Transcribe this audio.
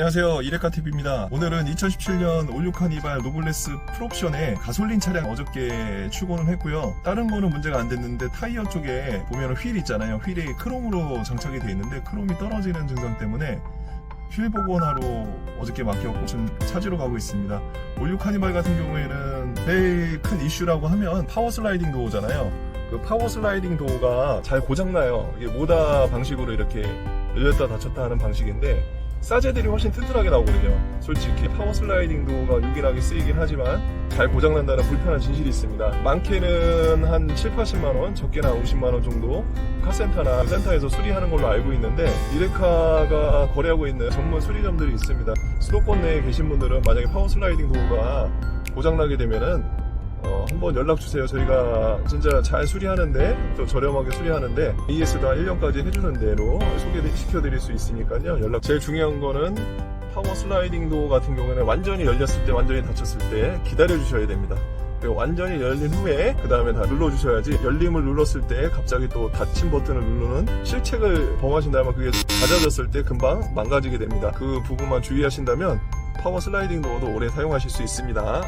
안녕하세요. 이레카TV입니다. 오늘은 2017년 올류 카니발 노블레스 풀옵션의 가솔린 차량 어저께 출고는 했고요. 다른 거는 문제가 안 됐는데 타이어 쪽에 보면 휠 있잖아요. 휠이 크롬으로 장착이 돼 있는데 크롬이 떨어지는 증상 때문에 휠 복원하러 어저께 맡겼고 지금 찾으러 가고 있습니다. 올류 카니발 같은 경우에는 제일 큰 이슈라고 하면 파워 슬라이딩 도어잖아요. 그 파워 슬라이딩 도어가 잘 고장나요. 이게 모다 방식으로 이렇게 열렸다 닫혔다 하는 방식인데 싸제들이 훨씬 튼튼하게 나오거든요. 솔직히 파워 슬라이딩 도어가 유일하게 쓰이긴 하지만 잘 고장난다는 불편한 진실이 있습니다. 많게는 한 7, 80만원, 적게는 한 50만원 정도 카센터나 센터에서 수리하는 걸로 알고 있는데 이레카가 거래하고 있는 전문 수리점들이 있습니다. 수도권 내에 계신 분들은 만약에 파워 슬라이딩 도어가 고장나게 되면은 어, 한번 연락 주세요. 저희가 진짜 잘 수리하는데 또 저렴하게 수리하는데 AS도 한 1년까지 해주는 대로 소개시켜 드릴 수 있으니까요. 연락. 제일 중요한 거는 파워 슬라이딩 도어 같은 경우에는 완전히 열렸을 때, 완전히 닫혔을 때 기다려 주셔야 됩니다. 완전히 열린 후에 그 다음에 다 눌러 주셔야지 열림을 눌렀을 때 갑자기 또 닫힌 버튼을 누르는 실책을 범하신다면 그게 닫아졌을 때 금방 망가지게 됩니다. 그 부분만 주의하신다면 파워 슬라이딩 도어도 오래 사용하실 수 있습니다.